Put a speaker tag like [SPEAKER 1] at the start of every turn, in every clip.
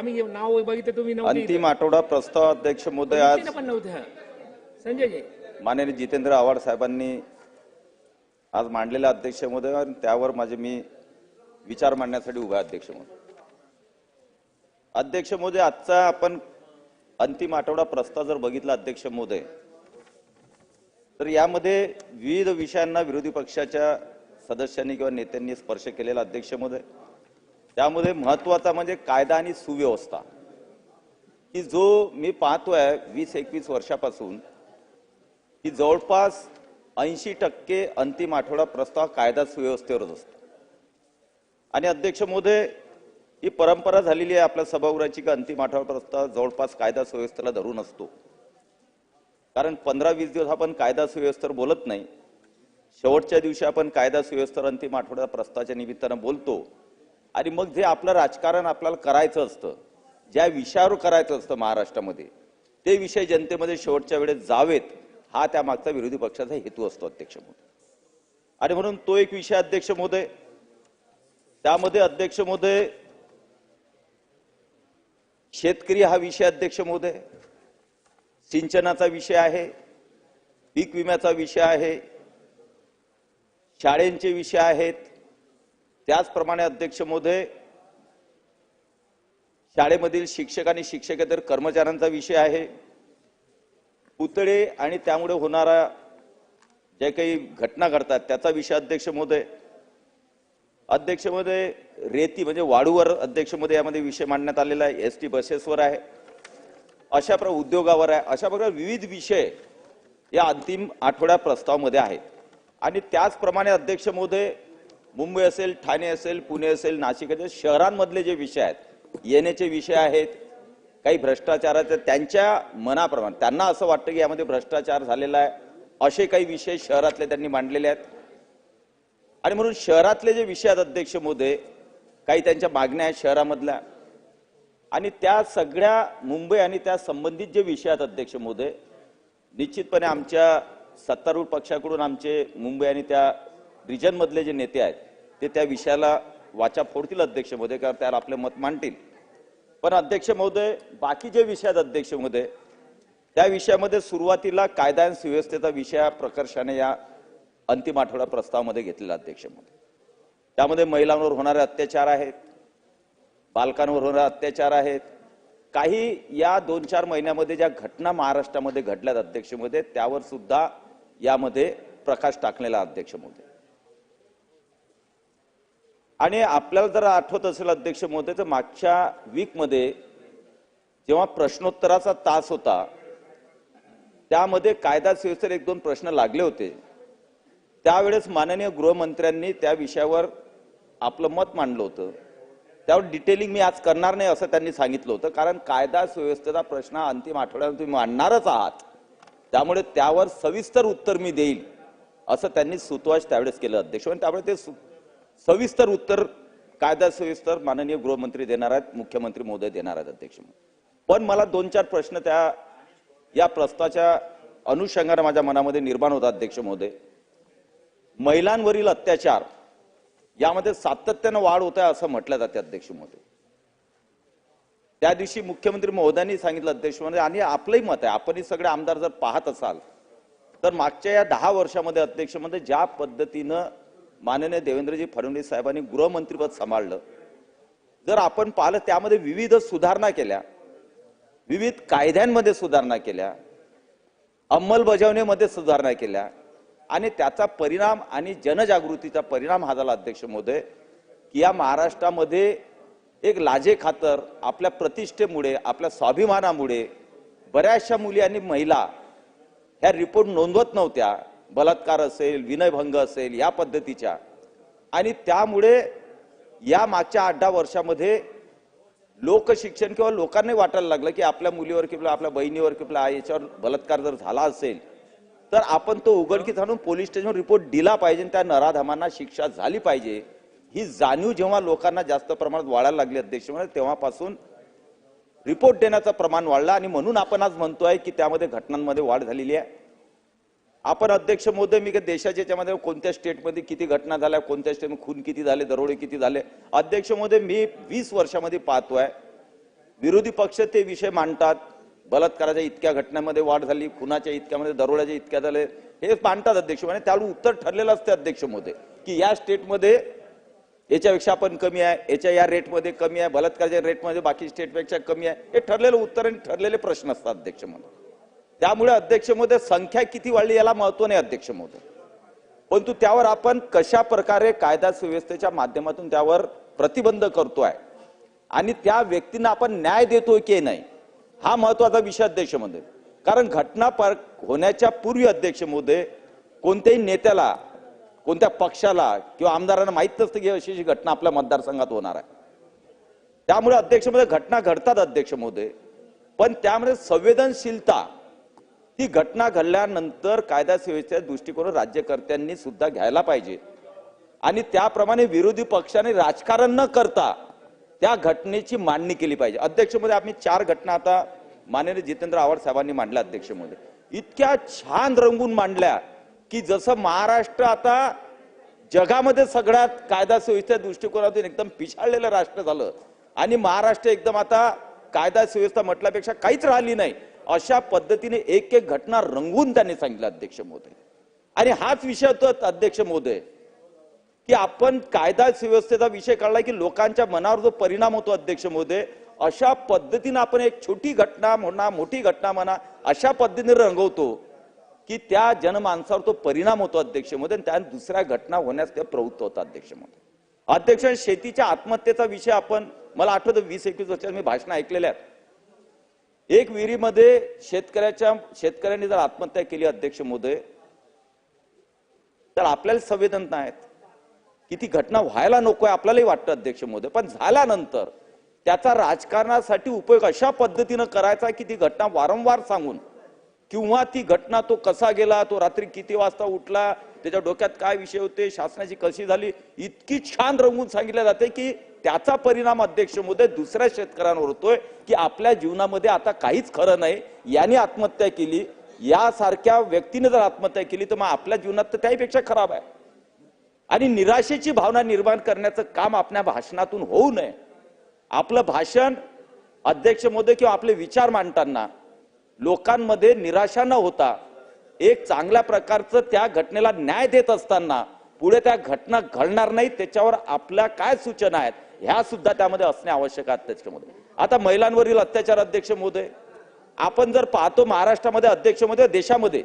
[SPEAKER 1] आम्ही नाव बघितलं तुम्ही
[SPEAKER 2] अंतिम आठवडा प्रस्ताव अध्यक्ष महोदय. आज
[SPEAKER 1] पण संजयजी
[SPEAKER 2] माननीय जितेंद्र आव्हाड साहेबांनी आज मांडलेला अध्यक्ष महोदय आणि त्यावर माझे मी विचार मांडण्यासाठी उभा अध्यक्ष महोदय अध्यक्ष महोदय आजचा आपण अंतिम आठवडा प्रस्ताव जर बघितला अध्यक्ष महोदय तर यामध्ये विविध विषयांना विरोधी पक्षाच्या सदस्यांनी किंवा नेत्यांनी स्पर्श केलेला अध्यक्ष महोदय त्यामध्ये महत्त्वाचा म्हणजे कायदा आणि सुव्यवस्था. की जो मी पाहतोय वीस एकवीस वर्षापासून की जवळपास ऐंशी टक्के अंतिम आठवडा प्रस्ताव कायदा सुव्यवस्थेवरच असतो. आणि अध्यक्ष मोदे ही परंपरा झालेली आहे आपल्या सभागृहाची की अंतिम आठवडा प्रस्ताव जवळपास कायदा सुव्यवस्थेला धरून असतो. कारण पंधरा वीस दिवस आपण कायदा सुव्यवस्थेवर बोलत नाही. शेवटच्या दिवशी आपण कायदा सुव्यवस्थेवर अंतिम आठवडा प्रस्तावाच्या निमित्तानं बोलतो. आणि मग जे आपलं राजकारण आपल्याला करायचं असतं ज्या विषयावर करायचं असतं महाराष्ट्रामध्ये ते विषय जनतेमध्ये शेवटच्या वेळेस जावेत हा त्या मागचा विरोधी पक्षाचा हेतू असतो अध्यक्ष महोदय. आणि म्हणून तो एक विषय अध्यक्ष महोदय. त्यामध्ये अध्यक्ष महोदय शेतकरी हा विषय अध्यक्ष महोदय. सिंचनाचा विषय आहे पीक विम्याचा विषय आहे शाळेंचे विषय आहेत त्याचप्रमाणे अध्यक्ष महोदय शाळेमधील शिक्षक आणि शिक्षकेतर कर्मचाऱ्यांचा विषय आहे. पुतळे आणि त्यामुळे होणारा जे काही घटना घडतात त्याचा विषय अध्यक्ष महोदय. अध्यक्ष महोदय रेती म्हणजे वाढूवर अध्यक्ष महोदय यामध्ये विषय मांडण्यात आलेला आहे. एस टी बसेसवर आहे. अशा प्र उद्योगावर आहे. अशा प्रकारे विविध विषय या अंतिम आठवड्या प्रस्तावामध्ये आहेत. आणि त्याचप्रमाणे अध्यक्ष महोदय मुंबई असेल ठाणे असेल पुणे असेल नाशिक असेल शहरांमधले जे विषय आहेत येण्याचे विषय आहेत काही भ्रष्टाचाराचे त्यांच्या मनाप्रमाणे त्यांना असं वाटतं की यामध्ये भ्रष्टाचार झालेला आहे असे काही विषय शहरातले त्यांनी मांडलेले आहेत. आणि म्हणून शहरातले जे विषय आहेत अध्यक्ष मोदे काही त्यांच्या मागण्या आहेत शहरामधल्या. आणि त्या सगळ्या मुंबई आणि त्या संबंधित जे विषय आहेत अध्यक्ष मोदे निश्चितपणे आमच्या सत्तारूढ पक्षाकडून आमचे मुंबई आणि त्या रिजन मधले जे नेते आहेत ते त्या विषयाला वाचा फोडतील अध्यक्ष महोदय कारण त्याला आपले मत मांडतील. पण अध्यक्ष महोदय बाकी जे विषय आहेत अध्यक्ष महोदय त्या विषयामध्ये सुरुवातीला कायदा आणि सुव्यवस्थेचा विषय प्रकर्षाने या अंतिम आठवडा प्रस्तावामध्ये घेतलेला अध्यक्ष महोदय. त्यामध्ये महिलांवर होणारे अत्याचार आहेत बालकांवर होणारे अत्याचार आहेत. काही या दोन चार महिन्यामध्ये ज्या घटना महाराष्ट्रामध्ये घडल्यात अध्यक्ष महोदय त्यावर सुद्धा यामध्ये प्रकाश टाकलेला अध्यक्ष महोदय. आणि आपल्याला जर आठवत असेल अध्यक्ष महोदय तर मागच्या वीकमध्ये जेव्हा प्रश्नोत्तराचा तास होता त्यामध्ये कायदा सुव्यवस्थेवर एक दोन प्रश्न लागले होते. त्यावेळेस माननीय गृहमंत्र्यांनी त्या विषयावर आपलं मत मांडलं होतं. त्यावर डिटेलिंग मी आज करणार नाही असं त्यांनी सांगितलं होतं कारण कायदा सुव्यवस्थेचा प्रश्न अंतिम आठवड्यात तुम्ही मांडणारच आहात. त्यामुळे त्यावर सविस्तर उत्तर मी देईल असं त्यांनी सुतवाच त्यावेळेस केलं. अध्यक्ष आणि त्यामुळे ते सु- सविस्तर उत्तर कायदा सविस्तर माननीय गृहमंत्री देणार आहेत मुख्यमंत्री महोदय देणार आहेत अध्यक्ष पण मला दोन चार प्रश्न त्या या प्रस्तावाच्या अनुषंगाने माझ्या मनामध्ये निर्माण होता अध्यक्ष महोदय. महिलांवरील अत्याचार यामध्ये सातत्यानं वाढ होत आहे असं म्हटलं जाते अध्यक्ष महोदय. त्या दिवशी मुख्यमंत्री महोदयांनी सांगितलं अध्यक्ष महोदय आणि आपलंही मत आहे आपणही सगळे आमदार जर पाहत असाल तर मागच्या या दहा वर्षामध्ये अध्यक्षमध्ये ज्या पद्धतीनं माननीय देवेंद्रजी फडणवीस साहेबांनी गृहमंत्रीपद सांभाळलं. जर आपण पाहिलं त्यामध्ये विविध सुधारणा केल्या विविध कायद्यांमध्ये सुधारणा केल्या अंमलबजावणीमध्ये सुधारणा केल्या आणि त्याचा परिणाम आणि जनजागृतीचा परिणाम हा झाला अध्यक्ष महोदय की या महाराष्ट्रामध्ये एक लाजे खातर आपल्या प्रतिष्ठेमुळे आपल्या स्वाभिमानामुळे बऱ्याचशा मुली आणि महिला ह्या रिपोर्ट नोंदवत नव्हत्या. बलात्कार असेल विनयभंग असेल या पद्धतीच्या. आणि त्यामुळे या मागच्या आठ दहा वर्षामध्ये लोकशिक्षण किंवा लोकांनाही वाटायला लागलं की आपल्या मुलीवर किंवा आपल्या बहिणीवर किंवा याच्यावर बलात्कार जर झाला असेल तर आपण तो उघडकीत आणून पोलीस स्टेशनवर रिपोर्ट दिला पाहिजे आणि त्या नराधमांना शिक्षा झाली पाहिजे. ही जाणीव जेव्हा लोकांना जास्त प्रमाणात वाढायला लागली अध्यक्ष म्हणजे तेव्हापासून रिपोर्ट देण्याचं प्रमाण वाढलं. आणि म्हणून आपण आज म्हणतोय की त्यामध्ये घटनांमध्ये वाढ झालेली आहे. आपण अध्यक्ष महोदय मी काय देशाच्या याच्यामध्ये कोणत्या स्टेटमध्ये किती घटना झाल्या कोणत्या स्टेटमध्ये खून किती झाले दरोडे किती झाले? अध्यक्ष महोदय मी वीस वर्षामध्ये पाहतोय विरोधी पक्ष ते विषय मांडतात. बलात्काराच्या इतक्या घटनांमध्ये वाढ झाली खुनाच्या इतक्यामध्ये दरोड्याच्या इतक्या झाले हे मांडतात अध्यक्ष म्हणजे त्यावर उत्तर ठरलेलं असते अध्यक्ष मोदी की या स्टेटमध्ये याच्यापेक्षा आपण कमी आहे याच्या या रेटमध्ये कमी आहे बलात्काराच्या रेटमध्ये बाकी स्टेटपेक्षा कमी आहे. हे ठरलेलं उत्तर आणि ठरलेले प्रश्न असतात अध्यक्ष म्हणून त्यामुळे अध्यक्ष महोदय संख्या किती वाढली याला महत्त्व नाही अध्यक्ष महोदय. परंतु त्यावर आपण कशा प्रकारे कायदा सुव्यवस्थेच्या माध्यमातून त्यावर प्रतिबंध करतोय आणि त्या व्यक्तींना आपण न्याय देतोय की नाही हा महत्त्वाचा विषय अध्यक्ष महोदय. कारण घटना पर होण्याच्या पूर्वी अध्यक्ष महोदय कोणत्याही नेत्याला कोणत्या पक्षाला किंवा आमदारांना माहीत नसतं की अशी अशी घटना आपल्या मतदारसंघात होणार आहे. त्यामुळे अध्यक्ष महोदय घटना घडतात अध्यक्ष महोदय. पण त्यामध्ये संवेदनशीलता ही घटना घडल्यानंतर कायदा सेवेच्या दृष्टिकोन राज्यकर्त्यांनी सुद्धा घ्यायला पाहिजे. आणि त्याप्रमाणे विरोधी पक्षाने राजकारण न करता त्या घटनेची मांडणी केली पाहिजे. अध्यक्षमध्ये आम्ही चार घटना आता माननीय जितेंद्र आव्हाड साहेबांनी मांडल्या अध्यक्षमध्ये. इतक्या छान रंगून मांडल्या की जसं महाराष्ट्र आता जगामध्ये सगळ्यात कायदा सुव्यवस्थेच्या दृष्टिकोनातून एकदम पिछाळलेलं राष्ट्र झालं. आणि महाराष्ट्र एकदम आता कायदा सुव्यवस्था म्हटल्यापेक्षा काहीच राहिली नाही. अशा पद्धतीने एक एक घटना रंगवून त्यांनी सांगितलं अध्यक्ष महोदय. आणि हाच विषय होता अध्यक्ष महोदय की आपण कायदा सुव्यवस्थेचा विषय काढला की लोकांच्या मनावर जो परिणाम होतो अध्यक्ष महोदय अशा पद्धतीने आपण एक छोटी घटना म्हणा मोठी घटना म्हणा अशा पद्धतीने रंगवतो की त्या जनमानसावर तो परिणाम होतो अध्यक्ष महोदय आणि त्या दुसऱ्या घटना होण्यास ते प्रवृत्त होतात अध्यक्ष महोदय. अध्यक्ष शेतीच्या आत्महत्येचा विषय आपण मला आठवतं वीस एकवीस वर्षात मी भाषण ऐकलेल्या आहेत. एक विहिरीमध्ये शेतकऱ्याच्या शेतकऱ्यांनी जर आत्महत्या केली अध्यक्ष मोदय तर आपल्याला संवेदना आहेत. की ती घटना व्हायला नको आहे आपल्यालाही वाटतं अध्यक्ष मोदय पण झाल्यानंतर त्याचा राजकारणासाठी उपयोग अशा पद्धतीनं करायचा की ती घटना वारंवार सांगून किंवा ती घटना तो कसा गेला तो रात्री किती वाजता उठला त्याच्या डोक्यात काय विषय होते? शासनाची कशी झाली. इतकी छान रंगून सांगितलं जाते की त्याचा परिणाम अध्यक्ष महोदय दुसऱ्या शेतकऱ्यांवर होतोय की आपल्या जीवनामध्ये आता काहीच खरं नाही. याने आत्महत्या केली. यासारख्या व्यक्तीने जर आत्महत्या केली तर मग आपल्या जीवनात तर त्याहीपेक्षा खराब आहे. आणि निराशेची भावना निर्माण करण्याचं काम आपल्या भाषणातून होऊ नये. आपलं भाषण अध्यक्ष महोदय किंवा आपले विचार मांडताना लोकांमध्ये निराशा न होता एक चांगल्या प्रकारचं त्या घटनेला न्याय देत असताना पुढे त्या घटना घडणार नाही त्याच्यावर आपल्या काय सूचना आहेत ह्या सुद्धा त्यामध्ये असणे आवश्यक आहे त्याच्यामध्ये आता महिलांवरील अत्याचार अध्यक्ष महोदय आपण जर पाहतो महाराष्ट्रामध्ये अध्यक्ष महोदय देशामध्ये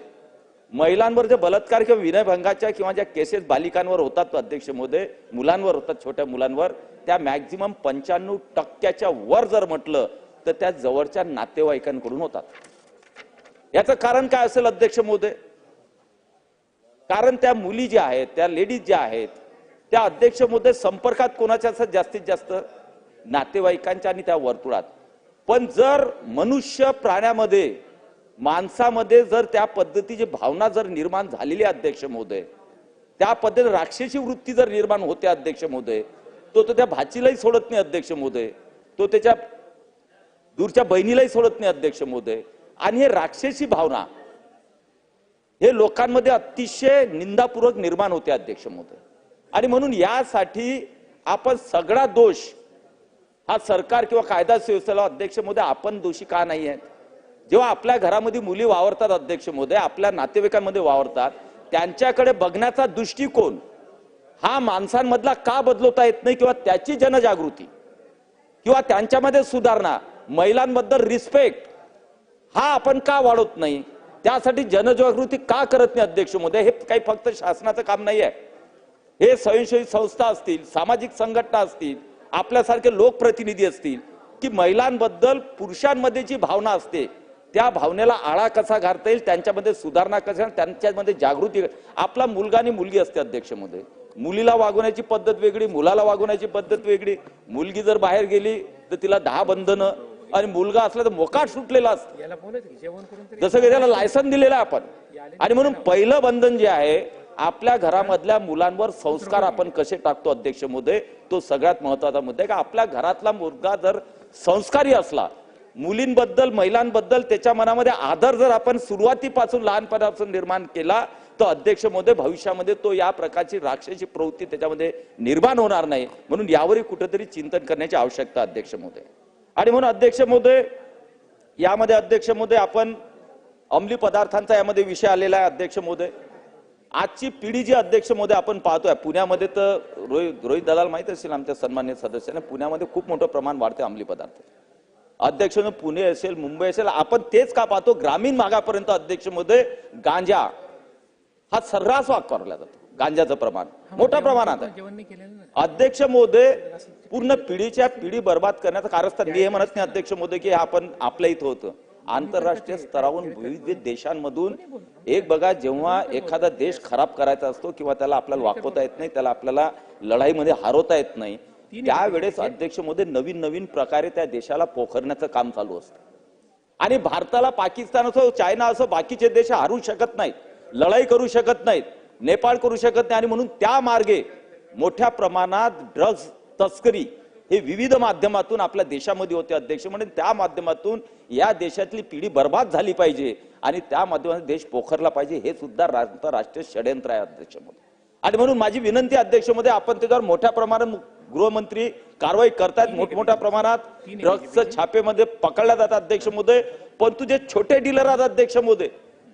[SPEAKER 2] महिलांवर जे बलात्कार किंवा विनयभंगाच्या किंवा ज्या केसेस बालिकांवर होतात अध्यक्ष महोदय मुलांवर होतात छोट्या मुलांवर त्या मॅक्झिमम पंच्याण्णव टक्क्याच्या वर जर म्हटलं तर त्या जवळच्या नातेवाईकांकडून होतात. याचं कारण काय असेल अध्यक्ष महोदय? कारण त्या मुली ज्या आहेत त्या लेडीज ज्या आहेत त्या अध्यक्ष महोदय संपर्कात कोणाच्या असतात जास्तीत जास्त? नातेवाईकांच्या आणि त्या वर्तुळात. पण जर मनुष्य प्राण्यामध्ये माणसामध्ये जर त्या पद्धतीची भावना जर निर्माण झालेली अध्यक्ष महोदय त्या पद्धतीने राक्षसी वृत्ती जर निर्माण होते अध्यक्ष महोदय तो तो त्या भाचीलाही सोडत नाही अध्यक्ष महोदय. तो त्याच्या दूरच्या बहिणीलाही सोडत नाही अध्यक्ष महोदय. आणि हे राक्षसी भावना हे लोकांमध्ये अतिशय निंदापूर्वक निर्माण होते अध्यक्ष महोदय. आणि म्हणून यासाठी आपण सगळा दोष हा सरकार किंवा कायदा सुव्यवस्थेला अध्यक्ष महोदय आपण दोषी का नाही आहेत? जेव्हा आपल्या घरामध्ये मुली वावरतात अध्यक्ष महोदय आपल्या नातेवाईकांमध्ये वावरतात त्यांच्याकडे बघण्याचा दृष्टिकोन हा माणसांमधला का बदलवता येत नाही किंवा त्याची जनजागृती किंवा त्यांच्यामध्ये सुधारणा महिलांबद्दल रिस्पेक्ट हा आपण का वाढवत नाही? त्यासाठी जनजागृती का करत नाही अध्यक्ष महोदय? हे काही फक्त शासनाचं काम नाही आहे हे स्वयंसेवी संस्था असतील सामाजिक संघटना असतील आपल्यासारखे लोकप्रतिनिधी असतील की महिलांबद्दल पुरुषांमध्ये जी भावना असते त्या भावनेला आळा कसा घालता येईल? त्यांच्यामध्ये सुधारणा कशा त्यांच्यामध्ये जागृती आपला मुलगा आणि मुलगी असते अध्यक्षमध्ये मुलीला वागवण्याची पद्धत वेगळी मुलाला वागवण्याची पद्धत वेगळी. मुलगी जर बाहेर गेली तर तिला दहा बंधनं आणि मुलगा असला तर मोकाट सुटलेला असतो. जसं की त्याला लायसन दिलेलं आपण. आणि म्हणून पहिलं बंधन जे आहे आपल्या घरामधल्या मुलांवर संस्कार आपण कसे टाकतो अध्यक्ष महोदय? तो सगळ्यात महत्त्वाचा मुद्दा आहे का आपल्या घरातला मुलगा जर संस्कारी असला मुलींबद्दल महिलांबद्दल त्याच्या मनामध्ये आदर जर आपण सुरुवातीपासून लहानपणापासून निर्माण केला तर अध्यक्ष महोदय भविष्यामध्ये तो या प्रकारची राक्षसी प्रवृत्ती त्याच्यामध्ये निर्माण होणार नाही. म्हणून यावरही कुठेतरी चिंतन करण्याची आवश्यकता अध्यक्ष महोदय. आणि म्हणून अध्यक्ष महोदय यामध्ये अध्यक्ष महोदय आपण अंमली पदार्थांचा यामध्ये विषय आलेला आहे अध्यक्ष महोदय. आजची पिढी जी अध्यक्ष महोदय आपण पाहतोय पुण्यामध्ये तर रोहित रोहित दलाल माहीत असेल आमच्या सन्मान्य सदस्यांना पुण्यामध्ये खूप मोठं प्रमाण वाढते अंमली पदार्थ. अध्यक्ष पुणे असेल मुंबई असेल आपण तेच का पाहतो ग्रामीण भागापर्यंत अध्यक्ष महोदय गांजा हा सर्रास वापरला जातो गांजाचं प्रमाण. मोठ्या प्रमाणात आहे. अध्यक्ष महोदय पूर्ण पिढीच्या पिढी बर्बाद करण्याचं कारस्थान मी हे म्हणत नाही अध्यक्ष महोदय की आपण आपल्या इथं होतं. आंतरराष्ट्रीय स्तरावरून विविध देशांमधून एक बघा जेव्हा एखादा देश खराब करायचा असतो किंवा त्याला आपल्याला वापरता येत नाही. त्याला आपल्याला लढाईमध्ये हरवता येत नाही त्यावेळेस अध्यक्ष महोदय नवीन नवीन प्रकारे त्या देशाला पोखरण्याचं काम चालू असतं. आणि भारताला पाकिस्तान असो चायना असो बाकीचे देश हरू शकत नाहीत लढाई करू शकत नाहीत नेपाळ करू शकत नाही आणि म्हणून त्या मार्गे मोठ्या प्रमाणात ड्रग्ज तस्करी हे विविध माध्यमातून आपल्या देशामध्ये होते अध्यक्ष म्हणून त्या माध्यमातून या देशातली पिढी बर्बाद झाली पाहिजे आणि त्या माध्यमातून देश पोखरला पाहिजे हे सुद्धा आंतरराष्ट्रीय षडयंत्र आहे अध्यक्ष महोदय आणि म्हणून माझी विनंती अध्यक्षमध्ये आपण त्याच्यावर मोठ्या प्रमाणात गृहमंत्री कारवाई करतायत मोठमोठ्या प्रमाणात ड्रग्जचं छापेमध्ये पकडल्या जातात अध्यक्ष महोदय. परंतु जे छोटे डीलर आहेत अध्यक्ष महोदय.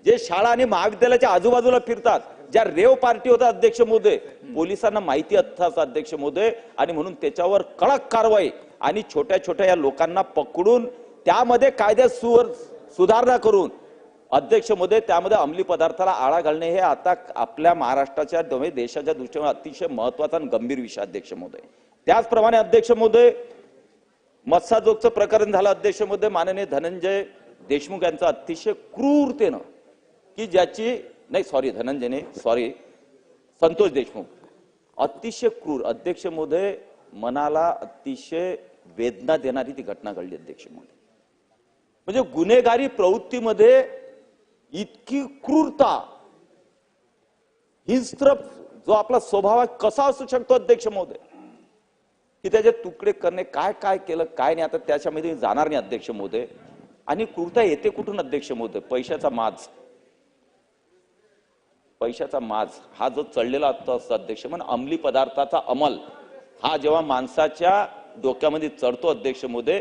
[SPEAKER 2] जे शाळा आणि महाविद्यालयाच्या आजूबाजूला फिरतात. ज्या रेव पार्टी होता अध्यक्ष महोदय पोलिसांना माहिती असतात अध्यक्ष मोदय आणि म्हणून त्याच्यावर कडक कारवाई आणि छोट्या छोट्या या लोकांना पकडून त्यामध्ये कायद्यात सुवर सुधारणा करून अध्यक्षमध्ये त्यामध्ये अंमली पदार्थाला आळा घालणे हे आता आपल्या महाराष्ट्राच्या देशाच्या दृष्टीने अतिशय महत्त्वाचा आणि गंभीर विषय अध्यक्ष महोदय. त्याचप्रमाणे अध्यक्ष महोदय मत्साजोगचं प्रकरण झालं अध्यक्ष महोदय माननीय धनंजय देशमुख यांचं अतिशय क्रूरतेनं की ज्याची नाही सॉरी धनंजयने सॉरी संतोष देशमुख. अतिशय क्रूर. अध्यक्ष महोदय मनाला अतिशय वेदना देणारी ती घटना घडली अध्यक्ष महोदय. म्हणजे गुन्हेगारी प्रवृत्तीमध्ये इतकी क्रूरता हिंस्त्र जो आपला स्वभाव आहे कसा असू शकतो अध्यक्ष महोदय? की त्याचे तुकडे करणे काय काय केलं काय नाही आता त्याच्यामध्ये जाणार नाही अध्यक्ष महोदय. आणि क्रूरता येते कुठून अध्यक्ष महोदय? पैशाचा माज. पैशाचा माज हा जो चढलेला असतो असतो अध्यक्ष म्हणून अंमली पदार्थाचा अंमल हा जेव्हा माणसाच्या डोक्यामध्ये चढतो अध्यक्ष मोदे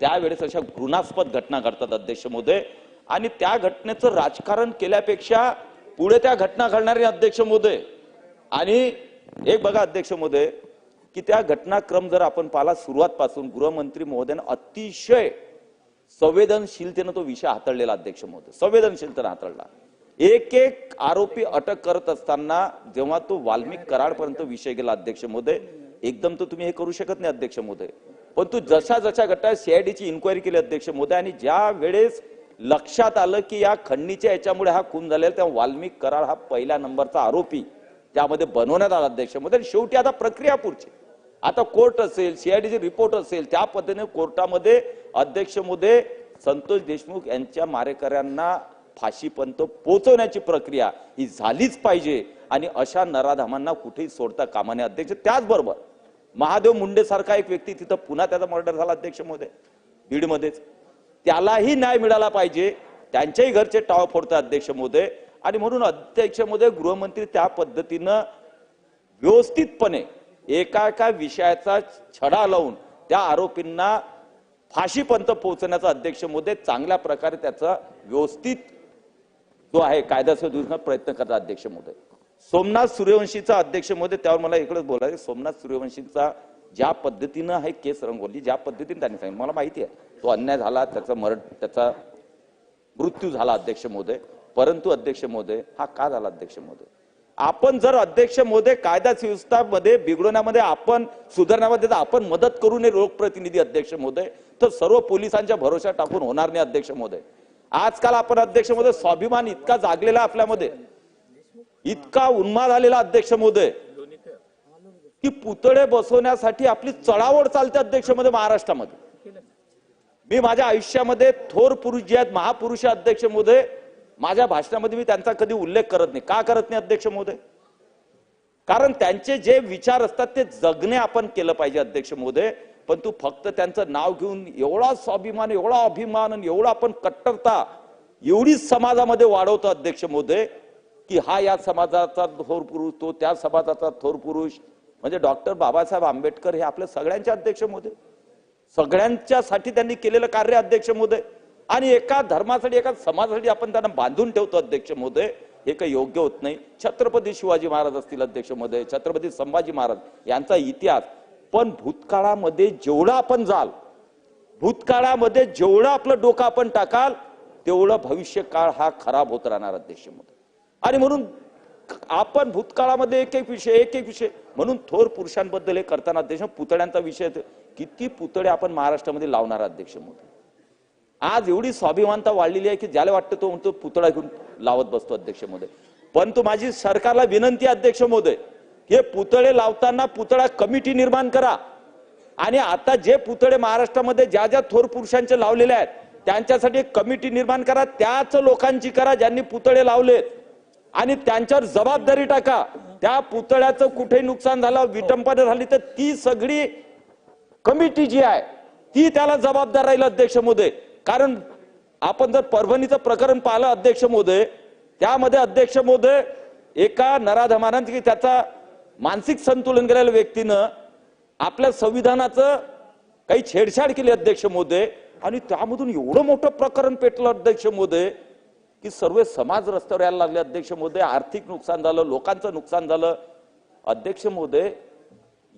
[SPEAKER 2] त्यावेळेस अशा घृणास्पद घटना घडतात अध्यक्ष मोदे. आणि त्या घटनेचं राजकारण केल्यापेक्षा पुढे त्या घटना घडणारे अध्यक्ष मोदे. आणि एक बघा अध्यक्ष मोदे की त्या घटनाक्रम जर आपण पाहिला सुरुवातपासून गृहमंत्री महोदयानं अतिशय संवेदनशीलतेनं तो विषय हाताळलेला अध्यक्ष महोदय संवेदनशीलतेनं हाताळला. एक एक आरोपी अटक करत असताना जेव्हा तो वाल्मिक कराडपर्यंत विषय गेला अध्यक्ष महोदय एकदम तर तुम्ही हे करू शकत नाही अध्यक्ष महोदय. तू जशा जशा घटना सीआयडीची इन्क्वायरी केली अध्यक्ष महोदय आणि ज्या वेळेस लक्षात आलं की या खंडणीच्या याच्यामुळे हा खून झालेला तेव्हा वाल्मिक कराड हा पहिल्या नंबरचा आरोपी त्यामध्ये बनवण्यात आला अध्यक्ष महोदय. आणि शेवटी आता प्रक्रिया पुढची. आता कोर्ट असेल सीआयडीचे रिपोर्ट असेल त्या पद्धतीने कोर्टामध्ये अध्यक्ष मोदे संतोष देशमुख यांच्या मारेकऱ्यांना फाशीपर्यंत पोहोचवण्याची प्रक्रिया ही झालीच पाहिजे आणि अशा नराधामांना कुठेही सोडता कामा नये. अध्यक्ष त्याचबरोबर महादेव मुंडे सारखा एक व्यक्ती तिथं पुन्हा त्याचा मर्डर झाला अध्यक्ष मोदय बीडमध्येच. त्यालाही न्याय मिळाला पाहिजे. त्यांच्याही घरचे टाव फोडतात अध्यक्ष मोदय आणि म्हणून अध्यक्ष मोदय गृहमंत्री त्या पद्धतीनं व्यवस्थितपणे एका एका विषयाचा छडा लावून त्या आरोपींना फाशीपर्यंत पोहोचण्याचा अध्यक्ष मोदी चांगल्या प्रकारे त्याचा व्यवस्थित जो आहे कायदा सुधारण्याचा प्रयत्न करता अध्यक्ष महोदय. सोमनाथ सूर्यवंशीचा अध्यक्ष महोदय त्यावर मला इकडेच बोलायचं सोमनाथ सूर्यवंशींचा ज्या पद्धतीनं हे केस रंगवली ज्या पद्धतीने त्यांनी सांगितलं मला माहिती आहे. तो अन्याय झाला त्याचा मरण त्याचा मृत्यू झाला अध्यक्ष महोदय. परंतु अध्यक्ष महोदय हा का झाला अध्यक्ष महोदय? आपण जर अध्यक्ष महोदय कायदा सुव्यवस्थामध्ये बिघडवण्यामध्ये आपण सुधारण्यामध्ये जर आपण मदत करू नये लोकप्रतिनिधी अध्यक्ष महोदय तर सर्व पोलिसांच्या भरोशा टाकून होणार नाही अध्यक्ष महोदय. आजकाल आपण अध्यक्ष महोदय स्वाभिमान इतका जागलेला आपल्यामध्ये इतका उन्माद आलेला अध्यक्ष महोदय की पुतळे बसवण्यासाठी आपली चढावड चालते अध्यक्षमध्ये महाराष्ट्रामध्ये. मी माझ्या आयुष्यामध्ये थोर पुरुष जे आहेत महापुरुष अध्यक्ष महोदय माझ्या भाषणामध्ये मी त्यांचा कधी उल्लेख करत नाही. का करत नाही अध्यक्ष महोदय कारण त्यांचे जे विचार असतात ते जगणे आपण केलं पाहिजे अध्यक्ष महोदय पण तू फक्त त्यांचं नाव घेऊन एवढा स्वाभिमान एवढा अभिमान आणि एवढा आपण कट्टरता एवढीच समाजामध्ये वाढवतो अध्यक्ष महोदय की हा या समाजाचा थोर पुरुष तो त्या समाजाचा थोर पुरुष. म्हणजे डॉक्टर बाबासाहेब आंबेडकर हे आपल्या सगळ्यांचे अध्यक्ष महोदय सगळ्यांच्यासाठी त्यांनी केलेलं कार्य अध्यक्ष महोदय आणि एका धर्मासाठी एका समाजासाठी आपण त्यांना बांधून ठेवतो अध्यक्ष महोदय हे काही योग्य होत नाही. छत्रपती शिवाजी महाराज असतील अध्यक्ष महोदय छत्रपती संभाजी महाराज यांचा इतिहास पण भूतकाळामध्ये जेवढं आपण जाल भूतकाळामध्ये जेवढं आपलं डोकं आपण टाकाल तेवढं भविष्य काळ हा खराब होत राहणार अध्यक्ष आणि म्हणून आपण भूतकाळामध्ये एक एक विषय एक एक विषय म्हणून थोर पुरुषांबद्दल हे करताना अध्यक्ष पुतळ्यांचा विषय किती पुतळे आपण महाराष्ट्रामध्ये लावणार अध्यक्ष मोदी आज एवढी स्वाभिमानता वाढलेली आहे की ज्याला वाटतं तो म्हणतो पुतळा घेऊन लावत बसतो अध्यक्ष मोदे पण तो माझी सरकारला विनंती अध्यक्ष मोदय हे पुतळे लावताना पुतळा कमिटी निर्माण करा. आणि आता जे पुतळे महाराष्ट्रामध्ये ज्या ज्या थोर पुरुषांचे लावलेले आहेत त्यांच्यासाठी कमिटी निर्माण करा त्याच लोकांची करा ज्यांनी पुतळे लावलेत. आणि त्यांच्यावर जबाबदारी टाका. त्या पुतळ्याचं कुठे नुकसान झालं विटंबना झाली तर ती सगळी कमिटी जी आहे ती त्याला जबाबदार राहील अध्यक्ष मोदय. कारण आपण जर परभणीचं प्रकरण पाहिलं अध्यक्ष मोदय त्यामध्ये अध्यक्ष मोदय एका नराधमानात की त्याचा मानसिक संतुलन केलेल्या व्यक्तीनं आपल्या संविधानाचं काही छेडछाड केली अध्यक्ष मोदय आणि त्यामधून एवढं मोठं प्रकरण पेटलं अध्यक्ष मोदय की सर्व समाज रस्त्यावर यायला लागले अध्यक्ष मोदय आर्थिक नुकसान झालं लोकांचं नुकसान झालं. अध्यक्ष मोदय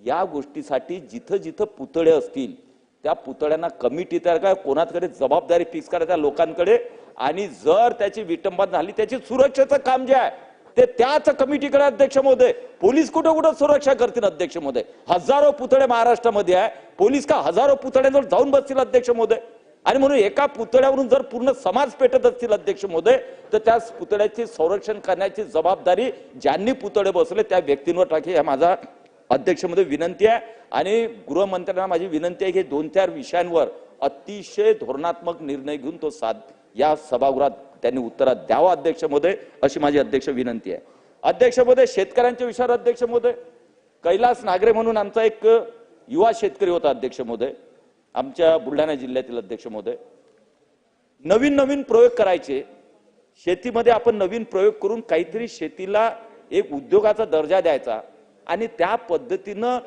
[SPEAKER 2] या गोष्टीसाठी जिथं जिथं पुतळे असतील त्या पुतळ्यांना कमिटी तयार करा. कोणाकडे जबाबदारी फिक्स करा त्या लोकांकडे. आणि जर त्याची विटंबना झाली त्याची सुरक्षेचं काम जे आहे ते त्याच कमिटीकडे अध्यक्ष महोदय पोलीस कुठं कुठं सुरक्षा करतील अध्यक्ष महोदय हजारो पुतळे महाराष्ट्रामध्ये आहे. पोलीस का हजारो पुतळ्यांवर जाऊन बसतील अध्यक्ष महोदय आणि म्हणून एका पुतळ्यावरून जर पूर्ण समाज पेटत असतील अध्यक्ष महोदय तर त्या पुतळ्याचे संरक्षण करण्याची जबाबदारी ज्यांनी पुतळे बसले त्या व्यक्तींवर टाकी हा माझा अध्यक्षमध्ये विनंती आहे. आणि गृहमंत्र्यांना माझी विनंती आहे की दोन चार विषयांवर अतिशय धोरणात्मक निर्णय घेऊन तो साध या सभागृहात त्यांनी उत्तरात द्यावा अध्यक्ष महोदय अशी माझी अध्यक्ष विनंती आहे. अध्यक्ष महोदय शेतकऱ्यांच्या विषयावर अध्यक्ष महोदय. कैलास नागरे म्हणून आमचा एक युवा शेतकरी होता अध्यक्ष महोदय. आमच्या बुलढाणा जिल्ह्यातील अध्यक्ष महोदय. नवीन नवीन प्रयोग करायचे. शेतीमध्ये आपण नवीन प्रयोग करून काहीतरी शेतीला एक उद्योगाचा दर्जा द्यायचा आणि त्या पद्धतीनं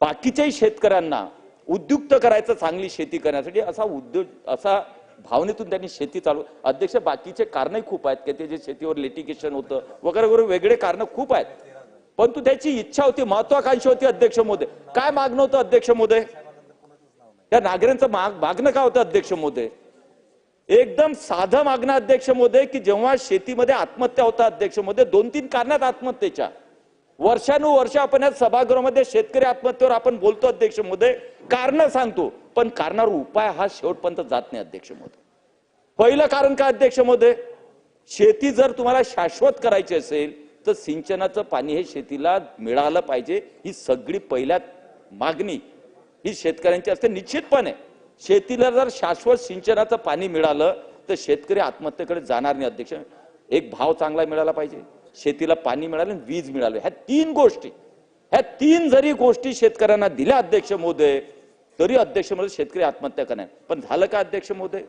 [SPEAKER 2] बाकीच्याही शेतकऱ्यांना उद्युक्त करायचं चांगली शेती करण्यासाठी असा उद्योग असा भावनेतून त्यांनी शेती चालू अध्यक्ष बाकीचे कारणही खूप आहेत की ते जे शेतीवर लिटिगेशन होतं वगैरे वगैरे वेगळे कारण खूप आहेत. परंतु त्याची इच्छा होती महत्वाकांक्षी होती अध्यक्ष मोदय काय मागणं होतं अध्यक्ष मोदय त्या नागरिकांचं माग मागणं काय होतं अध्यक्ष मोदय एकदम साधं मागणं अध्यक्ष मोदय की जेव्हा शेतीमध्ये आत्महत्या होता अध्यक्ष मोदय दोन तीन कारणात आत्महत्येच्या. वर्षानुवर्ष आपण या सभागृहामध्ये शेतकरी आत्महत्येवर आपण बोलतो अध्यक्ष मोदय कारण सांगतो पण कारणावर उपाय हा शेवटपर्यंत जात नाही अध्यक्ष मोदय पहिलं कारण काय अध्यक्ष मोदय शेती जर तुम्हाला शाश्वत करायची असेल तर सिंचनाचं पाणी हे शेतीला मिळालं पाहिजे. ही सगळी पहिल्या मागणी ही शेतकऱ्यांची असते. निश्चितपणे शेतीला जर शाश्वत सिंचनाचं पाणी मिळालं तर शेतकरी आत्महत्येकडे जाणार नाही अध्यक्ष. एक भाव चांगला मिळाला पाहिजे. शेतीला पाणी मिळालं आणि वीज मिळाली. ह्या तीन गोष्टी ह्या तीन जरी गोष्टी शेतकऱ्यांना दिल्या अध्यक्ष मोदय तरी अध्यक्ष मोदय शेतकरी आत्महत्या करणार पण झालं का अध्यक्ष मोदय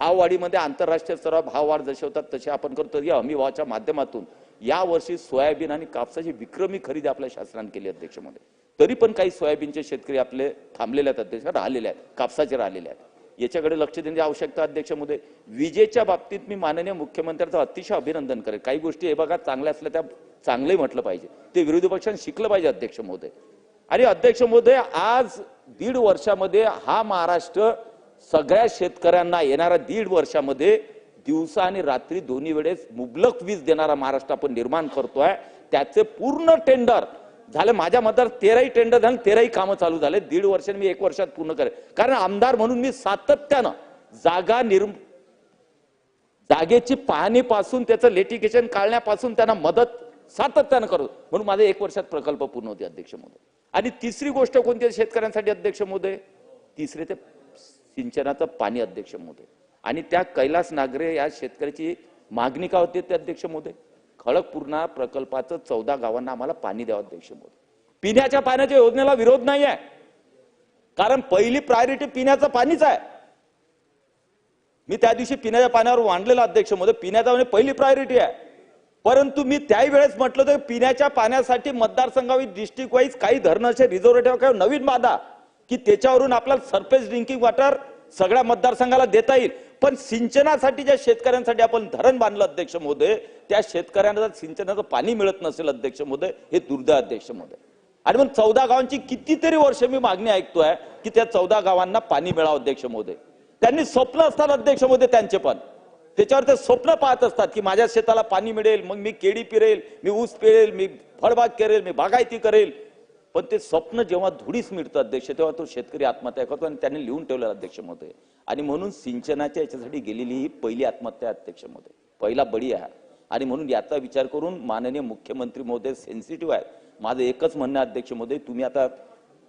[SPEAKER 2] भाववाढीमध्ये आंतरराष्ट्रीय स्तरावर भाववाढ जसे होतात तसे आपण करतो. या हमी भावाच्या माध्यमातून या वर्षी सोयाबीन आणि कापसाची विक्रमी खरेदी आपल्या शासनाने केली अध्यक्ष मोदय तरी पण काही सोयाबीनचे शेतकरी आपले थांबलेले आहेत अध्यक्ष राहिलेले आहेत कापसाचे राहिलेले आहेत. याच्याकडे लक्ष देण्याची आवश्यकता अध्यक्ष मोदय विजेच्या बाबतीत मी माननीय मुख्यमंत्र्यांचं अतिशय अभिनंदन करेल काही गोष्टी हे बघा चांगल्या असल्या त्या चांगलंही म्हटलं पाहिजे. ते विरोधी पक्षांनी शिकलं पाहिजे अध्यक्ष महोदय. आणि अध्यक्ष महोदय आज दीड वर्षामध्ये हा महाराष्ट्र सगळ्या शेतकऱ्यांना येणाऱ्या दीड वर्षामध्ये दिवसा आणि रात्री दोन्ही वेळेस मुबलक वीज देणारा महाराष्ट्र आपण निर्माण करतोय. त्याचे पूर्ण टेंडर झालं माझ्या मतदार तेराही टेंडर झालं तेराही कामं चालू झाले. दीड वर्षाने मी एक वर्षात पूर्ण करेल कारण आमदार म्हणून मी सातत्यानं जागा निर्म जागेची पाहणीपासून त्याचं लेटिकेशन काढण्यापासून त्यांना मदत सातत्यानं करतो म्हणून माझा एक वर्षात प्रकल्प पूर्ण होते अध्यक्ष महोदय. आणि तिसरी गोष्ट कोणती आहे शेतकऱ्यांसाठी अध्यक्ष महोदय? तिसरे ते सिंचनाचं पाणी अध्यक्ष महोदय. आणि त्या कैलास नागरे या शेतकऱ्याची मागणी का होती ते अध्यक्ष महोदय? खडकपूर्णा प्रकल्पाचं चौदा गावांना आम्हाला पाणी द्यावं अध्यक्ष पिण्याच्या पाण्याच्या योजनेला विरोध नाही आहे कारण पहिली प्रायोरिटी पिण्याचं पाणीच आहे. मी त्या दिवशी पिण्याच्या पाण्यावर मांडलेला अध्यक्षमध्ये पिण्याचा म्हणजे पहिली प्रायोरिटी आहे. परंतु मी त्याही वेळेस म्हटलं तर पिण्याच्या पाण्यासाठी मतदारसंघावी डिस्ट्रिक्ट वाईज काही धरणं असे रिझर्व काही नवीन बाधा की त्याच्यावरून आपल्याला सरफेस ड्रिंकिंग वॉटर सगळ्या मतदारसंघाला देता येईल. पण सिंचनासाठी ज्या शेतकऱ्यांसाठी आपण धरण बांधलं अध्यक्ष महोदय त्या शेतकऱ्यांना सिंचनाचं पाणी मिळत नसेल अध्यक्ष महोदय हे दुर्दैव अध्यक्ष महोदय. आणि मग चौदा गावांची कितीतरी वर्ष मी मागणी ऐकतोय की त्या चौदा गावांना पाणी मिळावं अध्यक्ष महोदय. त्यांनी स्वप्न असतात अध्यक्ष महोदय त्यांचे पण. त्याच्यावर ते स्वप्न पाहत असतात की माझ्या शेताला पाणी मिळेल मग मी केळी पिरेल मी ऊस पिळेल मी फळबाग करेल मी बागायती करेल. पण ते स्वप्न जेव्हा धुडीस मिळतं अध्यक्ष तेव्हा तो शेतकरी आत्महत्या करतो आणि त्यांनी लिहून ठेवलेला अध्यक्ष महोदय. आणि म्हणून सिंचनाच्या याच्यासाठी गेलेली ही पहिली आत्महत्या अध्यक्ष महोदय. पहिला बळी आहे. आणि म्हणून याचा विचार करून माननीय मुख्यमंत्री महोदय सेन्सिटिव्ह आहेत. माझं एकच म्हणणं अध्यक्ष महोदय तुम्ही आता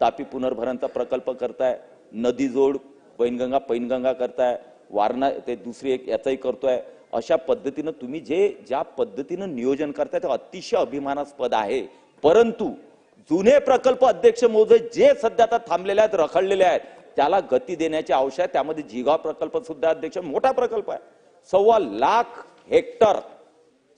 [SPEAKER 2] तापी पुनर्भरणचा प्रकल्प करताय नदी जोड पैनगंगा पैनगंगा करताय वारणा ते दुसरी एक याचाही करतोय. अशा पद्धतीनं तुम्ही जे ज्या पद्धतीनं नियोजन करताय ते अतिशय अभिमानास्पद आहे. परंतु जुने प्रकल्प अध्यक्ष महोदय जे सध्या आता थांबलेले आहेत रखडलेले आहेत त्याला गती देण्याची आवश्यक आहे त्यामध्ये जिगाव प्रकल्प सुद्धा अध्यक्ष. मोठा प्रकल्प आहे. सव्वा लाख हेक्टर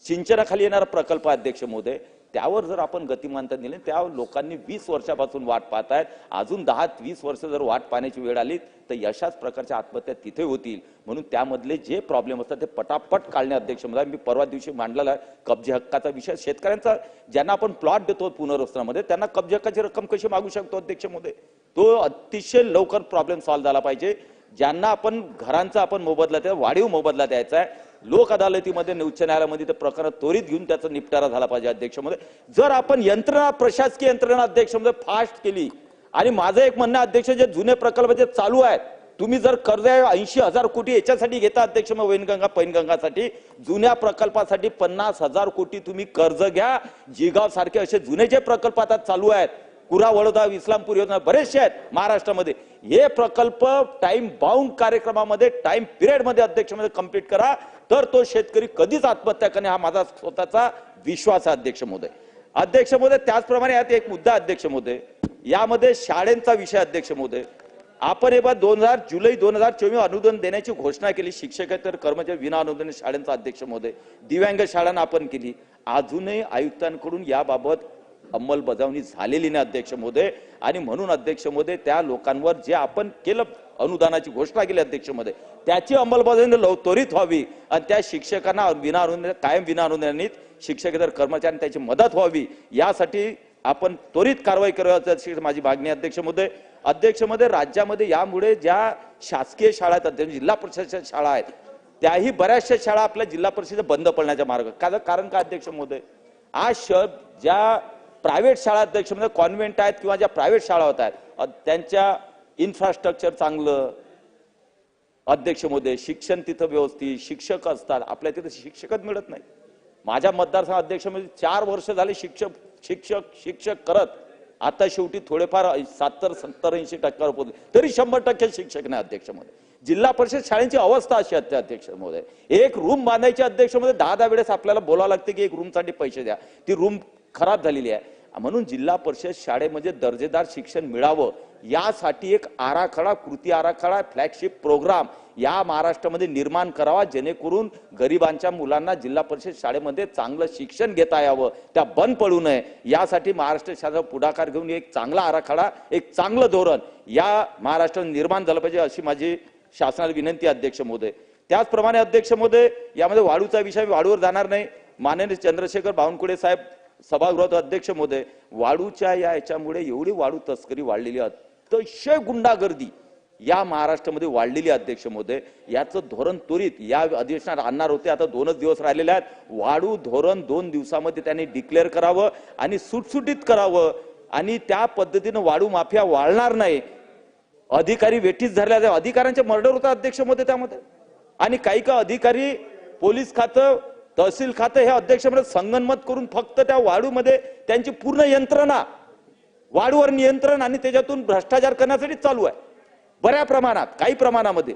[SPEAKER 2] सिंचनाखाली येणारा प्रकल्प अध्यक्ष महोदय त्यावर जर आपण गतिमानता दिली त्या लोकांनी वीस वर्षापासून वाट पाहत आहेत. अजून दहा वीस वर्ष जर वाट पाहण्याची वेळ आली तर अशाच प्रकारच्या आत्महत्या तिथे होतील. म्हणून त्यामधले जे प्रॉब्लेम असतात ते पटापट काढणे अध्यक्ष मला मी परवा दिवशी मांडलेला आहे कब्जे हक्काचा विषय. शेतकऱ्यांचा ज्यांना आपण प्लॉट देतो पुनर्वसनामध्ये त्यांना कब्जे हक्काची रक्कम कशी मागू शकतो अध्यक्ष महोदय तो अतिशय लवकर प्रॉब्लेम सॉल्व्ह झाला पाहिजे. ज्यांना आपण घरांचा आपण मोबदला त्या वाढीव मोबदला द्यायचा आहे. लोक अदालतीमध्ये उच्च न्यायालयामध्ये ते प्रकरण त्वरित घेऊन त्याचा निपटारा झाला पाहिजे अध्यक्षमध्ये. जर आपण यंत्रणा प्रशासकीय यंत्रणा अध्यक्षमध्ये फास्ट केली आणि माझं एक म्हणणं आहे, अध्यक्ष जे जुने प्रकल्प जे चालू आहेत तुम्ही जर कर्ज ऐंशी हजार कोटी याच्यासाठी घेता अध्यक्ष मग वैनगंगा पैनगंगासाठी जुन्या प्रकल्पासाठी पन्नास हजार कोटी तुम्ही कर्ज घ्या. जिगाव सारखे असे जुने जे प्रकल्प आता चालू आहेत कुरा वडोदा इस्लामपूर योजना बरेचसे आहेत महाराष्ट्रामध्ये. हे प्रकल्प टाइम बाउंड कार्यक्रमामध्ये टाइम पिरियडमध्ये अध्यक्षमध्ये कंप्लीट करा. तर तो शेतकरी कधीच आत्महत्या करणे हा माझा स्वतःचा विश्वास आहे अध्यक्ष महोदय. अध्यक्ष महोदय त्याचप्रमाणे यात एक मुद्दा अध्यक्ष महोदय. यामध्ये शाळेंचा विषय अध्यक्ष महोदय. आपण हे दोन हजार जुलै दोन हजार चोवीस अनुदान देण्याची घोषणा केली. शिक्षकेतर कर्मचारी विना अनुदान शाळांचा अध्यक्ष महोदय. दिव्यांग शाळांना आपण केली. अजूनही आयुक्तांकडून याबाबत अंमलबजावणी झालेली नाही अध्यक्ष महोदय. आणि म्हणून अध्यक्ष महोदय त्या लोकांवर जे आपण केलं अनुदानाची घोषणा केली अध्यक्ष महोदय त्याची अंमलबजावणी लव त्वरित व्हावी. आणि त्या शिक्षकांना विनाअनुदान कायम विना शिक्षक शिक्षकेतर कर्मचारी त्याची मदत व्हावी यासाठी आपण त्वरित कारवाई करावी माझी मागणी अध्यक्ष महोदय. अध्यक्ष महोदय राज्यामध्ये यामुळे ज्या शासकीय शाळा आहेत अध्यक्ष जिल्हा परिषदच्या शाळा आहेत त्याही बऱ्याचशा शाळा आपल्या जिल्हा परिषद बंद पडण्याच्या मार्ग का कारण का अध्यक्ष महोदय? आज श ज्या प्रायव्हेट शाळा अध्यक्ष म्हणजे कॉन्व्हेंट आहेत किंवा ज्या प्रायव्हेट शाळा होत आहेत त्यांच्या इन्फ्रास्ट्रक्चर चांगलं अध्यक्ष महोदय शिक्षण तिथं व्यवस्थित शिक्षक असतात आपल्या तिथं शिक्षकच मिळत नाही माझ्या मतदारसंघ अध्यक्ष म्हणजे चार वर्ष झाले शिक्षक शिक्षक शिक्षक करत आता शेवटी थोडेफार सत्तर सत्तर ऐंशी टक्क्यावर पोहोचले. तरी शंभर टक्के शिक्षक नाही अध्यक्षमध्ये जिल्हा परिषद शाळेची अवस्था अशी असते अध्यक्षमध्ये एक रूम बांधायची अध्यक्षमध्ये दहा दहा वेळेस आपल्याला बोलावं लागते की एक रूमसाठी पैसे द्या. ती रूम खराब झालेली आहे. म्हणून जिल्हा परिषद शाळेमध्ये दर्जेदार शिक्षण मिळावं यासाठी एक आराखडा कृती आराखडा फ्लॅगशिप प्रोग्राम या महाराष्ट्रामध्ये निर्माण करावा जेणेकरून गरिबांच्या मुलांना जिल्हा परिषद शाळेमध्ये चांगलं शिक्षण घेता यावं. त्या बंद पडू नये. यासाठी महाराष्ट्र शासन पुढाकार घेऊन एक चांगला आराखडा एक चांगलं धोरण या महाराष्ट्रात निर्माण झालं पाहिजे अशी माझी शासनाला विनंती अध्यक्ष महोदय. त्याचप्रमाणे अध्यक्ष महोदय यामध्ये वाळूचा विषय वाढूवर वाळूवर जाणार नाही. माननीय चंद्रशेखर बावनकुळे साहेब सभागृहात अध्यक्ष मोदे वाळूच्या या याच्यामुळे एवढी वाळू तस्करी वाढलेली आहे, अतिशय गुंडागर्दी या महाराष्ट्रामध्ये वाढलेली अध्यक्ष महोदय याचं धोरण त्वरित या अधिवेशनात आणणार होते. आता दोनच दिवस राहिलेले आहेत. वाढू धोरण दोन दिवसामध्ये त्यांनी डिक्लेअर करावं आणि सुटसुटीत करावं. आणि त्या पद्धतीनं वाढू माफिया वाढणार नाही. अधिकारी वेठीस धरल्या अधिकाऱ्यांचे मर्डर होता अध्यक्ष महोदय त्यामध्ये. आणि काही का अधिकारी पोलीस खातं तहसील खातं हे अध्यक्ष संगनमत करून फक्त त्या वाढूमध्ये त्यांची पूर्ण यंत्रणा वाढूवर नियंत्रण आणि त्याच्यातून भ्रष्टाचार करण्यासाठी चालू आहे. बऱ्या प्रमाणात काही प्रमाणामध्ये.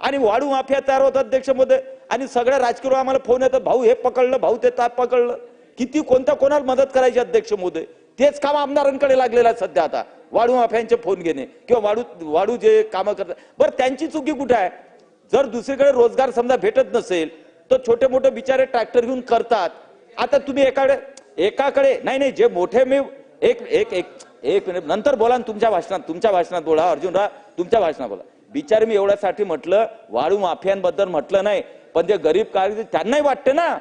[SPEAKER 2] आणि वाढू माफिया तयार होतात अध्यक्षमध्ये. आणि सगळ्या राजकीय आम्हाला फोन येतात भाऊ हे पकडलं भाऊ ते ताप पकडलं. किती कोणत्या कोणाला मदत करायची अध्यक्ष मोदय तेच काम आमदारांकडे लागलेलं आहे सध्या आता. वाढू माफ्यांचे फोन घेणे किंवा वाढू वाढू जे कामं करतात. बरं त्यांची चुकी कुठे आहे? जर दुसरीकडे रोजगार समजा भेटत नसेल तर छोटे मोठे बिचारे ट्रॅक्टर घेऊन करतात. आता तुम्ही एकाकडे एकाकडे नाही नाही जे मोठे मी एक एक एक एक मिनिट नंतर बोला तुमच्या भाषणात तुमच्या भाषणात बोला अर्जुनराव तुमच्या भाषणात बोला. बिचार मी एवढ्यासाठी म्हटलं वाळू माफियांबद्दल म्हटलं नाही पण जे गरीब कार्य त्यांनाही वाटते ना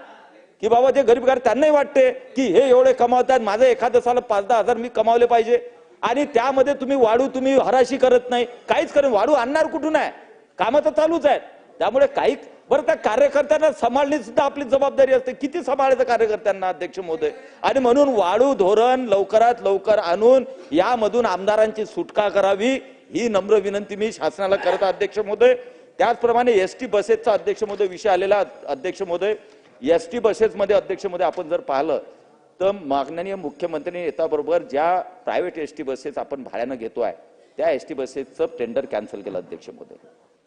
[SPEAKER 2] की बाबा जे गरीब कार्य त्यांनाही वाटते की हे एवढे कमावतात माझं एखादं साला पाच दहा हजार मी कमावले पाहिजे. आणि त्यामध्ये तुम्ही वाढू तुम्ही हराशी करत नाही काहीच करत वाढू आणणार कुठून आहे? कामं तर चालूच आहेत. त्यामुळे काही बरं त्या कार्यकर्त्यांना सांभाळणे सुद्धा आपली जबाबदारी असते. किती सांभाळायचं कार्यकर्त्यांना अध्यक्ष महोदय? आणि म्हणून वाढू धोरण लवकरात लवकर आणून यामधून आमदारांची सुटका करावी ही नम्र विनंती मी शासनाला करत अध्यक्ष महोदय. त्याचप्रमाणे एस टी बसेसचा अध्यक्ष महोदय विषय आलेला अध्यक्ष महोदय. एस टी बसेसमध्ये अध्यक्ष महोदय आपण जर पाहिलं तर माननीय मुख्यमंत्र्यांनी येताबरोबर ज्या प्रायव्हेट एस टी बसेस आपण भाड्यानं घेतो आहे त्या एस टी बसेसचं टेंडर कॅन्सल केलं अध्यक्ष महोदय.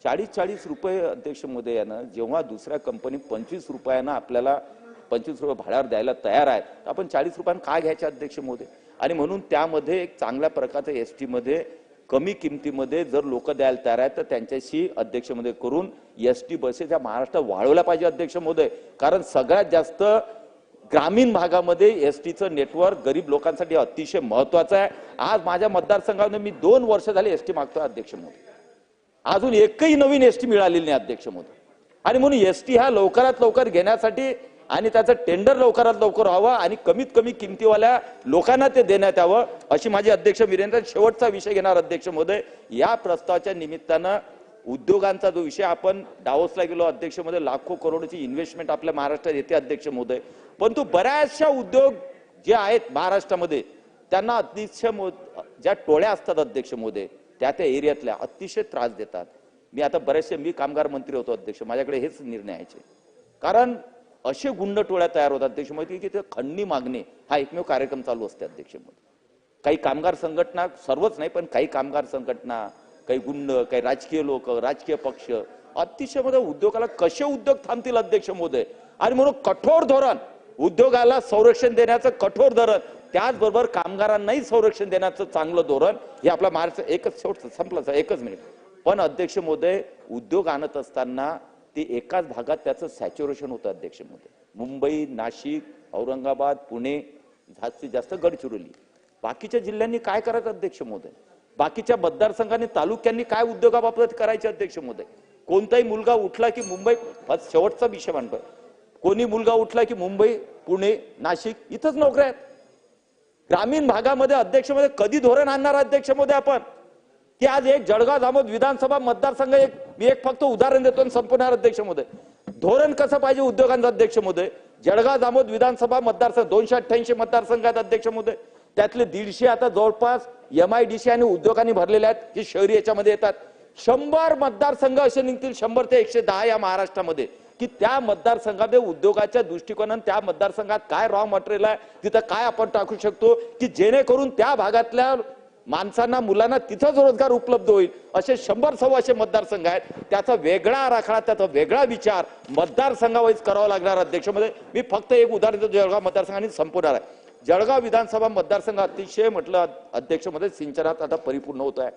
[SPEAKER 2] चाळीस चाळीस रुपये अध्यक्ष महोदय यानं जेव्हा दुसऱ्या कंपनी पंचवीस रुपयानं आपल्याला पंचवीस रुपये भाड्यावर द्यायला तयार आहेत तर आपण चाळीस रुपयानं काय घ्यायचे अध्यक्ष मोदय आणि म्हणून त्यामध्ये एक चांगल्या प्रकारचं एस टीमध्ये कमी किमतीमध्ये जर लोक द्यायला तयार आहेत तर त्यांच्याशी अध्यक्ष महोदय करून एस टी बसेस या महाराष्ट्रात वाढवल्या पाहिजे अध्यक्ष मोदय कारण सगळ्यात जास्त ग्रामीण भागामध्ये एस टीचं नेटवर्क गरीब लोकांसाठी अतिशय महत्वाचं आहे. आज माझ्या मतदारसंघामध्ये मी दोन वर्ष झाले एस टी मागतो अध्यक्ष मोदी अजून एकही नवीन एस टी मिळालेली नाही अध्यक्ष महोदय आणि म्हणून एस टी हा लवकरात लवकर घेण्यासाठी आणि त्याचं टेंडर लवकरात लवकर व्हावं आणि कमीत कमी किमतीवाल्या लोकांना ते देण्यात यावं अशी माझी अध्यक्ष वीरेंद्र शेवटचा विषय घेणार अध्यक्ष महोदय या प्रस्तावाच्या निमित्तानं उद्योगांचा जो विषय आपण डावोसला गेलो अध्यक्ष महोदय लाखो करोडची इन्व्हेस्टमेंट आपल्या महाराष्ट्रात येते अध्यक्ष महोदय परंतु बऱ्याचशा उद्योग जे आहेत महाराष्ट्रामध्ये त्यांना अतिशय मो- ज्या टोळ्या असतात अध्यक्ष महोदय त्या त्या एरियातल्या अतिशय त्रास देतात. मी आता बरेचसे मी कामगार मंत्री होतो अध्यक्ष माझ्याकडे हेच निर्णय यायचे कारण असे गुंड टोळ्या तयार होतात अध्यक्ष माहिती की ते खंडणी मागणे हा एकमेव कार्यक्रम चालू असते अध्यक्ष महोदय काही कामगार संघटना सर्वच नाही पण काही कामगार संघटना काही गुंड काही राजकीय लोक राजकीय पक्ष अतिशयमध्ये उद्योगाला कसे उद्योग थांबतील अध्यक्ष महोदय आणि म्हणून कठोर धोरण उद्योगाला संरक्षण देण्याचं कठोर धोरण त्याचबरोबर कामगारांनाही संरक्षण देण्याचं चांगलं धोरण हे आपला महाराष्ट्र एकच शेवट संपलं एकच मिनिट. पण अध्यक्ष मोदय उद्योग आणत असताना ते एकाच भागात त्याचं सॅच्युरेशन होतं अध्यक्ष मोदय मुंबई नाशिक औरंगाबाद पुणे जास्तीत जास्त गडचिरोली. बाकीच्या जिल्ह्यांनी काय करायचं अध्यक्ष मोदय बाकीच्या मतदारसंघांनी तालुक्यांनी काय उद्योगाबाबत करायचे अध्यक्ष मोदय कोणताही मुलगा उठला की मुंबई शेवटचा विषय मांडतोय. कोणी मुलगा उठला की मुंबई पुणे नाशिक इथंच नोकऱ्या आहेत. ग्रामीण भागामध्ये अध्यक्षमध्ये कधी धोरण आणणार अध्यक्षमध्ये आपण? की आज एक जळगाव जामोद विधानसभा मतदारसंघ एक मी एक फक्त उदाहरण देतो आणि संपवणार अध्यक्ष मोदय धोरण कसं पाहिजे उद्योगांचा अध्यक्ष मोदय जळगाव जामोद विधानसभा मतदारसंघ दोनशे अठ्ठ्याऐंशी मतदारसंघ आहेत अध्यक्ष मोदय त्यातले दीडशे आता जवळपास एम आय डी सी आणि उद्योगांनी भरलेले आहेत जे शहरी याच्यामध्ये येतात. शंभर मतदारसंघ असे निघतील शंभर ते एकशे दहा या महाराष्ट्रामध्ये. की त्या मतदारसंघामध्ये उद्योगाच्या दृष्टिकोनाने त्या मतदारसंघात काय रॉ मटेरियल आहे तिथं काय आपण टाकू शकतो की जेणेकरून त्या भागातल्या माणसांना मुलांना तिथंच रोजगार उपलब्ध होईल असे शंभर सव्वाशे मतदारसंघ आहेत. त्याचा वेगळा आराखडा त्याचा वेगळा विचार मतदारसंघावाईज करावा लागणार अध्यक्षमध्ये मी फक्त एक उदाहरण देतो जळगाव मतदारसंघाने संपवणार आहे जळगाव विधानसभा मतदारसंघ अतिशय म्हटलं अध्यक्षमध्ये सिंचनात आता परिपूर्ण होत आहे.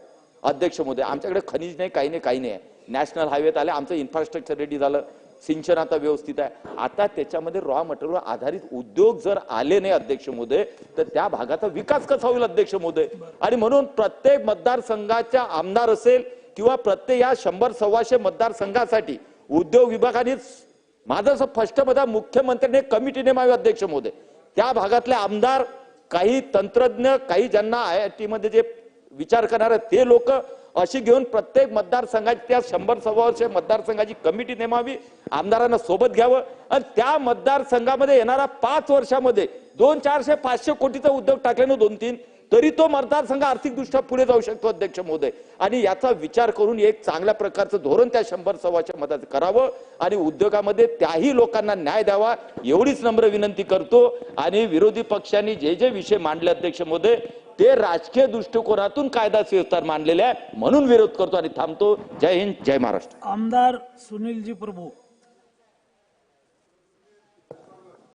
[SPEAKER 2] अध्यक्षमध्ये आमच्याकडे खनिज नाही काही नाही काही नाही. नॅशनल हायवेत आले आमचं इन्फ्रास्ट्रक्चर रेडी झालं. सिंचन आता व्यवस्थित आहे. आता त्याच्यामध्ये रॉ मटेरियल आधारित उद्योग जर आले नाही अध्यक्ष मोदय तर त्या भागाचा विकास कसा होईल अध्यक्ष मोदय आणि म्हणून प्रत्येक मतदारसंघाच्या आमदार असेल किंवा प्रत्येक या शंभर सव्वाशे मतदारसंघासाठी उद्योग विभागाने माझं असं स्पष्ट मत मुख्यमंत्र्यांनी कमिटीने कमिटी नेमावी अध्यक्ष मोदय त्या भागातले आमदार काही तंत्रज्ञ काही ज्यांना आय आय टी मध्ये जे विचार करणार ते लोक अशी घेऊन प्रत्येक मतदारसंघाची त्या शंभर सव्वाशे मतदारसंघाची कमिटी नेमावी आमदारांना सोबत घ्यावं. आणि त्या मतदारसंघामध्ये येणारा पाच वर्षामध्ये दोन चारशे पाचशे कोटीचा उद्योग टाकल्यानं दोन तीन तरी तो मतदारसंघ आर्थिकदृष्ट्या पुढे जाऊ शकतो अध्यक्ष महोदय. आणि याचा विचार करून एक चांगल्या प्रकारचं धोरण त्या शंभर सव्वाच्या मतात करावं. आणि उद्योगामध्ये त्याही लोकांना न्याय द्यावा एवढीच नम्र विनंती करतो. आणि विरोधी पक्षांनी जे जे विषय मांडले अध्यक्ष महोदय ते राजकीय दृष्टिकोनातून कायदा सुव्यवस्था मांडलेले आहे. म्हणून विरोध करतो आणि थांबतो. जय हिंद जय महाराष्ट्र.
[SPEAKER 3] आमदार सुनीलजी प्रभू.